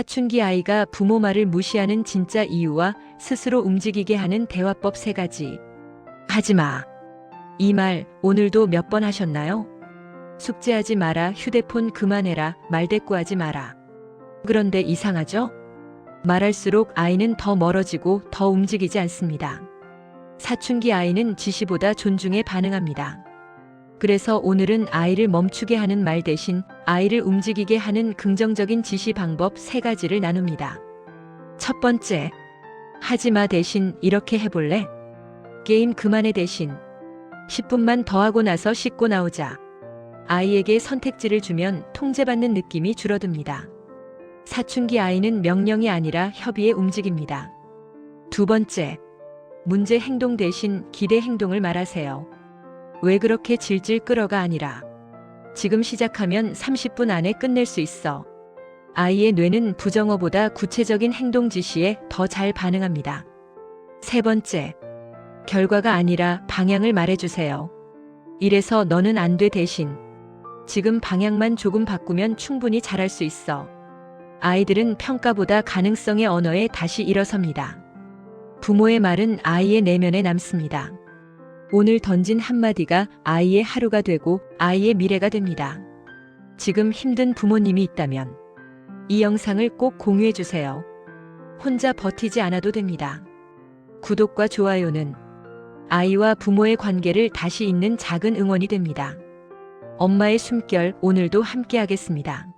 사춘기 아이가 부모 말을 무시하는 진짜 이유와 스스로 움직이게 하는 대화법 세 가지. 하지 마. 이 말 오늘도 몇 번 하셨나요? 숙제하지 마라, 휴대폰 그만해라, 말대꾸하지 마라. 그런데 이상하죠? 말할수록 아이는 더 멀어지고 더 움직이지 않습니다. 사춘기 아이는 지시보다 존중에 반응합니다. 그래서 오늘은 아이를 멈추게 하는 말 대신 아이를 움직이게 하는 긍정적인 지시 방법 세 가지를 나눕니다. 첫 번째, 하지 마 대신 이렇게 해볼래? 게임 그만해 대신 10분만 더 하고 나서 씻고 나오자. 아이에게 선택지를 주면 통제받는 느낌이 줄어듭니다. 사춘기 아이는 명령이 아니라 협의에 움직입니다. 두 번째, 문제 행동 대신 기대 행동을 말하세요. 왜 그렇게 질질 끌어가 아니라 지금 시작하면 30분 안에 끝낼 수 있어. 아이의 뇌는 부정어보다 구체적인 행동 지시에 더 잘 반응합니다. 세 번째, 결과가 아니라 방향을 말해주세요. 이래서 너는 안 돼 대신 지금 방향만 조금 바꾸면 충분히 잘할 수 있어. 아이들은 평가보다 가능성의 언어에 다시 일어섭니다. 부모의 말은 아이의 내면에 남습니다. 오늘 던진 한마디가 아이의 하루가 되고 아이의 미래가 됩니다. 지금 힘든 부모님이 있다면 이 영상을 꼭 공유해 주세요. 혼자 버티지 않아도 됩니다. 구독과 좋아요는 아이와 부모의 관계를 다시 잇는 작은 응원이 됩니다. 엄마의 숨결 오늘도 함께 하겠습니다.